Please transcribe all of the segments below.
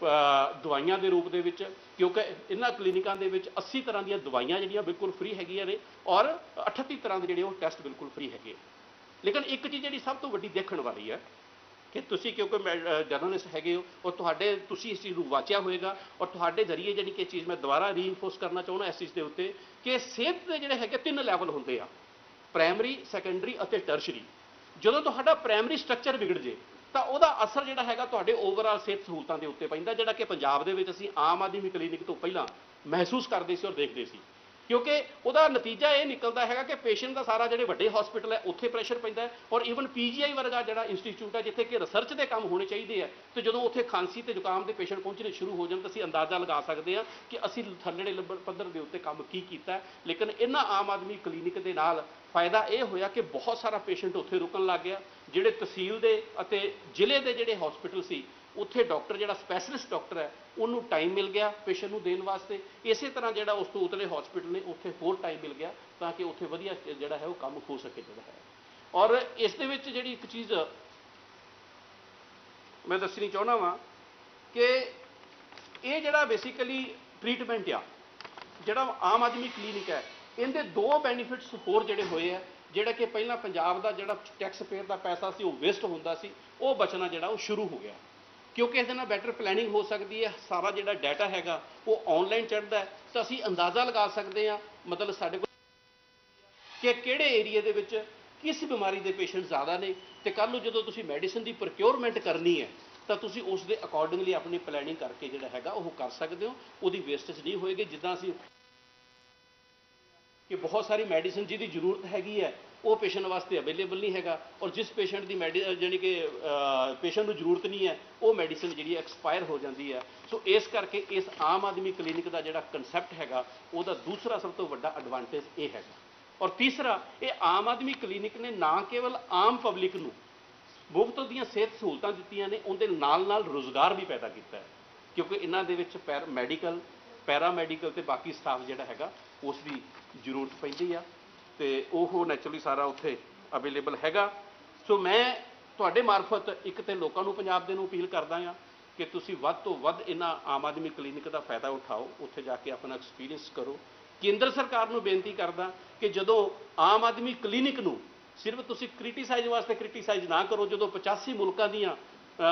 ਦਵਾਈਆਂ ਦੇ ਰੂਪ ਦੇ ਵਿੱਚ, ਕਿਉਂਕਿ ਇਹਨਾਂ ਕਲੀਨਿਕਾਂ ਦੇ ਵਿੱਚ 80 ਤਰ੍ਹਾਂ ਦੀਆਂ ਦਵਾਈਆਂ ਜਿਹੜੀਆਂ ਬਿਲਕੁਲ ਫ੍ਰੀ ਹੈਗੀਆਂ ਨੇ ਔਰ 38 ਤਰ੍ਹਾਂ ਦੇ ਜਿਹੜੇ ਉਹ ਟੈਸਟ ਬਿਲਕੁਲ ਫ੍ਰੀ ਹੈਗੇ ਆ। ਲੇਕਿਨ ਇੱਕ ਚੀਜ਼ ਜਿਹੜੀ ਸਭ ਤੋਂ ਵੱਡੀ ਦੇਖਣ ਵਾਲੀ ਹੈ ਕਿ ਤੁਸੀਂ ਕਿਉਂਕਿ ਜਰਨਲਿਸਟ ਹੈਗੇ ਹੋ, ਔਰ ਤੁਹਾਡੇ, ਤੁਸੀਂ ਇਸ ਚੀਜ਼ ਨੂੰ ਵਾਚਿਆ ਹੋਵੇਗਾ ਔਰ ਤੁਹਾਡੇ ਜ਼ਰੀਏ ਜਿਹੜੀ ਕਿ ਇਹ ਚੀਜ਼ ਮੈਂ ਦੁਬਾਰਾ ਰੀਇਨਫੋਰਸ ਕਰਨਾ ਚਾਹੁੰਦਾ ਇਸ ਚੀਜ਼ ਦੇ ਉੱਤੇ ਕਿ ਸਿਹਤ ਦੇ ਜਿਹੜੇ ਹੈਗੇ ਤਿੰਨ ਲੈਵਲ ਹੁੰਦੇ ਆ ਪ੍ਰਾਇਮਰੀ ਸੈਕੰਡਰੀ ਅਤੇ ਟਰਸ਼ਰੀ ਜਦੋਂ ਤੁਹਾਡਾ ਪ੍ਰਾਇਮਰੀ ਸਟਰਕਚਰ ਵਿਗੜ ਜੇ ਤਾਂ ਉਹਦਾ ਅਸਰ ਜਿਹੜਾ ਹੈਗਾ ਤੁਹਾਡੇ ਓਵਰਆਲ ਸਿਹਤ ਸਹੂਲਤਾਂ ਦੇ ਉੱਤੇ ਪੈਂਦਾ, ਜਿਹੜਾ ਕਿ ਪੰਜਾਬ ਦੇ ਵਿੱਚ ਅਸੀਂ ਆਮ ਆਦਮੀ ਕਲੀਨਿਕ ਤੋਂ ਪਹਿਲਾਂ ਮਹਿਸੂਸ ਕਰਦੇ ਸੀ ਔਰ ਦੇਖਦੇ ਸੀ। ਕਿਉਂਕਿ ਉਹਦਾ ਨਤੀਜਾ ਇਹ ਨਿਕਲਦਾ ਹੈਗਾ ਕਿ ਪੇਸ਼ੈਂਟ ਦਾ ਸਾਰਾ ਜਿਹੜੇ ਵੱਡੇ ਹਸਪੀਟਲ ਹੈ, ਉੱਥੇ ਪ੍ਰੈਸ਼ਰ ਪੈਂਦਾ ਔਰ ਈਵਨ ਪੀਜੀਆਈ ਵਰਗਾ ਜਿਹੜਾ ਇੰਸਟੀਚਿਊਟ ਹੈ, ਜਿੱਥੇ ਕਿ ਰਿਸਰਚ ਦੇ ਕੰਮ ਹੋਣੇ ਚਾਹੀਦੇ ਆ ਤੇ ਜਦੋਂ ਉੱਥੇ ਖਾਂਸੀ ਤੇ ਜ਼ੁਕਾਮ ਦੇ ਪੇਸ਼ੈਂਟ ਪਹੁੰਚਣੇ ਸ਼ੁਰੂ ਹੋ ਜਾਣ ਤਾਂ ਅਸੀਂ ਅੰਦਾਜ਼ਾ ਲਗਾ ਸਕਦੇ ਹਾਂ ਕਿ ਅਸੀਂ ਥੱਲੜੇ ਲੱਭਣ ਪੱਧਰ ਦੇ ਉੱਤੇ ਕੰਮ ਕੀ ਕੀਤਾ ਲੇਕਿਨ ਇਹਨਾਂ ਆਮ ਆਦਮੀ ਕਲੀਨਿਕ ਦੇ ਨਾਲ ਫਾਇਦਾ ਇਹ ਹੋਇਆ ਕਿ ਬਹੁਤ ਸਾਰਾ ਪੇਸ਼ੈਂਟ ਉੱਥੇ ਰੁਕਣ ਲੱਗ ਗਿਆ। ਜਿਹੜੇ ਤਹਿਸੀਲ ਦੇ ਅਤੇ ਜ਼ਿਲ੍ਹੇ ਦੇ ਜਿਹੜੇ ਹਸਪੀਟਲ ਸੀ, ਉੱਥੇ ਡਾਕਟਰ ਜਿਹੜਾ ਸਪੈਸ਼ਲਿਸਟ ਡਾਕਟਰ ਹੈ, ਉਹਨੂੰ ਟਾਈਮ ਮਿਲ ਗਿਆ ਪੇਸ਼ੈਂਟ ਨੂੰ ਦੇਣ ਵਾਸਤੇ। ਇਸੇ ਤਰ੍ਹਾਂ ਜਿਹੜਾ ਉਸ ਤੋਂ ਉਤਲੇ ਹਸਪੀਟਲ ਨੇ, ਉੱਥੇ ਹੋਰ ਟਾਈਮ ਮਿਲ ਗਿਆ ਤਾਂ ਕਿ ਉੱਥੇ ਵਧੀਆ ਜਿਹੜਾ ਹੈ ਉਹ ਕੰਮ ਹੋ ਸਕੇ ਜਿਹੜਾ ਹੈ। ਔਰ ਇਸ ਦੇ ਵਿੱਚ ਜਿਹੜੀ ਇੱਕ ਚੀਜ਼ ਮੈਂ ਦੱਸਣੀ ਚਾਹੁੰਦਾ ਵਾਂ ਕਿ ਇਹ ਜਿਹੜਾ ਬੇਸਿਕਲੀ ਟ੍ਰੀਟਮੈਂਟ ਆ, ਜਿਹੜਾ ਆਮ ਆਦਮੀ ਕਲੀਨਿਕ ਹੈ, ਇਹਦੇ ਦੋ ਬੈਨੀਫਿਟਸ ਹੋਰ ਜਿਹੜੇ ਹੋਏ ਆ। ਜਿਹੜਾ ਕਿ ਪਹਿਲਾਂ ਪੰਜਾਬ ਦਾ ਜਿਹੜਾ ਟੈਕਸ ਪੇਅਰ ਦਾ ਪੈਸਾ ਸੀ, ਉਹ ਵੇਸਟ ਹੁੰਦਾ ਸੀ, ਉਹ ਬਚਣਾ ਜਿਹੜਾ ਉਹ ਸ਼ੁਰੂ ਹੋ ਗਿਆ। ਕਿਉਂਕਿ ਇਹਦੇ ਨਾਲ ਬੈਟਰ ਪਲੈਨਿੰਗ ਹੋ ਸਕਦੀ ਹੈ, ਸਾਰਾ ਜਿਹੜਾ ਡਾਟਾ ਹੈਗਾ, ਉਹ ਆਨਲਾਈਨ ਚੜ੍ਹਦਾ ਹੈ, ਤਾਂ ਅਸੀਂ ਅੰਦਾਜ਼ਾ ਲਗਾ ਸਕਦੇ ਹਾਂ, ਮਤਲਬ ਸਾਡੇ ਕੋਲ ਕਿ ਕਿਹੜੇ ਏਰੀਆ ਦੇ ਵਿੱਚ ਕਿਸ ਬਿਮਾਰੀ ਦੇ ਪੇਸ਼ੈਂਟ ਜ਼ਿਆਦਾ ਨੇ, ਤੇ ਕੱਲ ਨੂੰ ਜਦੋਂ ਤੁਸੀਂ ਮੈਡੀਸਿਨ ਦੀ ਪ੍ਰੋਕਿਉਰਮੈਂਟ ਕਰਨੀ ਹੈ, ਤਾਂ ਤੁਸੀਂ ਉਸ ਦੇ ਅਕੋਰਡਿੰਗਲੀ ਆਪਣੀ ਪਲੈਨਿੰਗ ਕਰਕੇ ਜਿਹੜਾ ਹੈਗਾ, ਉਹ ਕਰ ਸਕਦੇ ਹੋ, ਉਹਦੀ ਵੇਸਟੇਜ ਨਹੀਂ ਹੋਏਗੀ, ਜਿੱਦਾਂ ਅਸੀਂ ਕਿ ਬਹੁਤ ਸਾਰੀ ਮੈਡੀਸਿਨ ਜਿਹਦੀ ਜ਼ਰੂਰਤ ਹੈਗੀ ਹੈ, ਉਹ ਪੇਸ਼ੈਂਟ ਵਾਸਤੇ ਅਵੇਲੇਬਲ ਨਹੀਂ ਹੈਗਾ ਔਰ ਜਿਸ ਪੇਸ਼ੈਂਟ ਦੀ ਮੈਡੀ, ਅਹ ਜਾਣੀ ਕਿ ਪੇਸ਼ੈਂਟ ਨੂੰ ਜ਼ਰੂਰਤ ਨਹੀਂ ਹੈ, ਉਹ ਮੈਡੀਸਿਨ ਜਿਹੜੀ ਐਕਸਪਾਇਰ ਹੋ ਜਾਂਦੀ ਹੈ। ਸੋ ਇਸ ਕਰਕੇ ਇਸ ਆਮ ਆਦਮੀ ਕਲੀਨਿਕ ਦਾ ਜਿਹੜਾ ਕਨਸੈਪਟ ਹੈਗਾ, ਉਹਦਾ ਦੂਸਰਾ ਸਭ ਤੋਂ ਵੱਡਾ ਐਡਵਾਂਟੇਜ ਇਹ ਹੈਗਾ। ਔਰ ਤੀਸਰਾ, ਇਹ ਆਮ ਆਦਮੀ ਕਲੀਨਿਕ ਨੇ ਨਾ ਕੇਵਲ ਆਮ ਪਬਲਿਕ ਨੂੰ ਮੁਫਤ ਦੀਆਂ ਸਿਹਤ ਸਹੂਲਤਾਂ ਦਿੱਤੀਆਂ ਨੇ, ਉਹਦੇ ਨਾਲ ਨਾਲ ਰੋਜ਼ਗਾਰ ਵੀ ਪੈਦਾ ਕੀਤਾ ਹੈ। ਕਿਉਂਕਿ ਇਹਨਾਂ ਦੇ ਵਿੱਚ ਪੈਰ ਮੈਡੀਕਲ ਪੈਰਾ ਮੈਡੀਕਲ ਤੇ ਬਾਕੀ ਸਟਾਫ ਜਿਹੜਾ ਹੈਗਾ ਉਸ ਦੀ ਜ਼ਰੂਰਤ ਪੈਂਦੀ ਆ ਤੇ ਉਹ ਨੈਚੁਰਲੀ ਸਾਰਾ ਉੱਥੇ ਅਵੇਲੇਬਲ ਹੈਗਾ। ਸੋ ਮੈਂ ਤੁਹਾਡੇ ਮਾਰਫਤ ਇੱਕ ਤੇ ਲੋਕਾਂ ਨੂੰ ਪੰਜਾਬ ਦੇ ਨੂੰ ਅਪੀਲ ਕਰਦਾ ਆ ਕਿ ਤੁਸੀਂ ਵੱਧ ਤੋਂ ਵੱਧ ਇਹਨਾਂ ਆਮ ਆਦਮੀ ਕਲੀਨਿਕ ਦਾ ਫਾਇਦਾ ਉਠਾਓ, ਉੱਥੇ ਜਾ ਕੇ ਆਪਣਾ ਐਕਸਪੀਰੀਅੰਸ ਕਰੋ। ਕੇਂਦਰ ਸਰਕਾਰ ਨੂੰ ਬੇਨਤੀ ਕਰਦਾ ਕਿ ਜਦੋਂ ਆਮ ਆਦਮੀ ਕਲੀਨਿਕ ਨੂੰ ਸਿਰਫ ਤੁਸੀਂ ਕ੍ਰਿਟੀਸਾਈਜ਼ ਵਾਸਤੇ ਕ੍ਰਿਟੀਸਾਈਜ਼ ਨਾ ਕਰੋ, ਜਦੋਂ 85 ਮੁਲਕਾਂ ਦੀਆਂ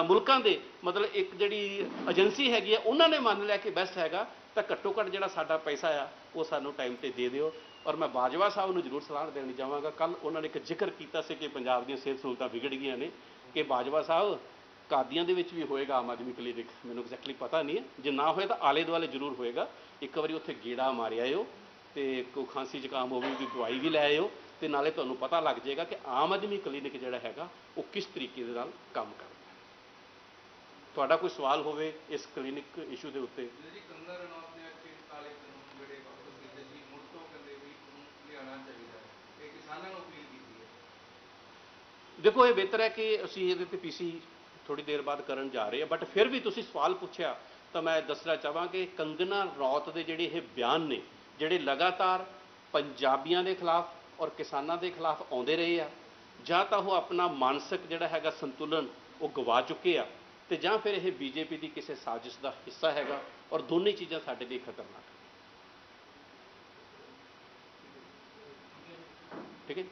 ਮੁਲਕਾਂ ਦੇ ਮਤਲਬ ਇੱਕ ਜਿਹੜੀ ਏਜੰਸੀ ਹੈਗੀ ਆ, ਉਹਨਾਂ ਨੇ ਮੰਨ ਲਿਆ ਕਿ ਬੈਸਟ ਹੈਗਾ, ਤਾਂ ਘੱਟੋ ਘੱਟ ਜਿਹੜਾ ਸਾਡਾ ਪੈਸਾ ਆ ਉਹ ਸਾਨੂੰ ਟਾਈਮ ਤੇ ਦੇ ਦਿਓ। ਔਰ ਮੈਂ ਬਾਜਵਾ ਸਾਹਿਬ ਨੂੰ ਜ਼ਰੂਰ ਸਲਾਹ ਦੇਣੀ ਚਾਹਾਂਗਾ ਕੱਲ ਉਹਨਾਂ ਨੇ ਇੱਕ ਜ਼ਿਕਰ ਕੀਤਾ ਸੀ ਕਿ ਪੰਜਾਬ ਦੀਆਂ ਸਿਹਤ ਸਹੂਲਤਾਂ ਵਿਗੜ ਗਈਆਂ ਨੇ ਕਿ ਬਾਜਵਾ ਸਾਹਿਬ, ਕਾਦੀਆਂ ਦੇ ਵਿੱਚ ਵੀ ਹੋਏਗਾ ਆਮ ਆਦਮੀ ਕਲੀਨਿਕ ਮੈਨੂੰ ਐਗਜ਼ੈਕਟਲੀ ਪਤਾ ਨਹੀਂ ਹੈ। ਜੇ ਨਾ ਹੋਏ ਤਾਂ ਆਲੇ ਦੁਆਲੇ ਜ਼ਰੂਰ ਹੋਏਗਾ। ਇੱਕ ਵਾਰੀ ਉੱਥੇ ਗੇੜਾ ਮਾਰਿਆ ਆਇਓ ਤੇ ਕੋਈ ਖਾਂਸੀ ਜ਼ੁਕਾਮ ਹੋਵੇ, ਉਹਦੀ ਦਵਾਈ ਵੀ ਲੈ ਆਇਓ ਤੇ ਨਾਲੇ ਤੁਹਾਨੂੰ ਪਤਾ ਲੱਗ ਜਾਏਗਾ ਕਿ ਆਮ ਆਦਮੀ ਕਲੀਨਿਕ ਜਿਹੜਾ ਹੈਗਾ, ਉਹ ਕਿਸ ਤਰੀਕੇ ਦੇ ਨਾਲ ਕੰਮ ਕਰਦਾ ਤੁਹਾਡਾ ਕੋਈ ਸਵਾਲ ਹੋਵੇ ਇਸ ਕਲੀਨਿਕ ਇਸ਼ੂ ਦੇ ਉੱਤੇ ਜੀ ਕੰਗਨਾ ਰਣੌਤ ਨੇ ਅੱਗੇ ਕਾਲੇ ਕਾਨੂੰਨ ਜਿਹੜੇ ਵਾਪਸ ਕੀਤੇ ਸੀ ਮੁੜ ਤੋਂ ਕਹਿੰਦੇ ਵੀ ਉਹਨੂੰ ਲਿਆਉਣਾ ਚਾਹੀਦਾ ਹੈ ਇਹ ਕਿਸਾਨਾਂ ਨੂੰ ਅਪੀਲ ਕੀਤੀ ਹੈ ਦੇਖੋ, ਇਹ ਬਿਹਤਰ ਹੈ ਕਿ ਅਸੀਂ ਇਹਦੇ ਤੇ ਪੀਸੀ ਥੋੜੀ ਦੇਰ ਬਾਅਦ ਕਰਨ ਜਾ ਰਹੇ ਹਾਂ ਬਟ ਫਿਰ ਵੀ ਤੁਸੀਂ ਸਵਾਲ ਪੁੱਛਿਆ, ਤਾਂ ਮੈਂ ਦੱਸਣਾ ਚਾਹਾਂ ਕਿ ਕੰਗਨਾ ਰੌਤ ਦੇ ਜਿਹੜੇ ਇਹ ਬਿਆਨ ਨੇ, ਜਿਹੜੇ ਲਗਾਤਾਰ ਪੰਜਾਬੀਆਂ ਦੇ ਖਿਲਾਫ ਔਰ ਕਿਸਾਨਾਂ ਦੇ ਖਿਲਾਫ ਆਉਂਦੇ ਰਹੇ ਆ, ਜਾਂ ਤਾਂ ਉਹ ਆਪਣਾ ਮਾਨਸਿਕ ਜਿਹੜਾ ਹੈਗਾ ਸੰਤੁਲਨ ਉਹ ਗਵਾ ਚੁੱਕੇ ਆ, ਤੇ ਜਾਂ ਫਿਰ ਇਹ ਬੀਜੇਪੀ ਦੀ ਕਿਸੇ ਸਾਜ਼ਿਸ਼ ਦਾ ਹਿੱਸਾ ਹੈਗਾ ਔਰ ਦੋਨੇ ਚੀਜ਼ਾਂ ਸਾਡੇ ਲਈ ਖਤਰਨਾਕ ਠੀਕ ਹੈ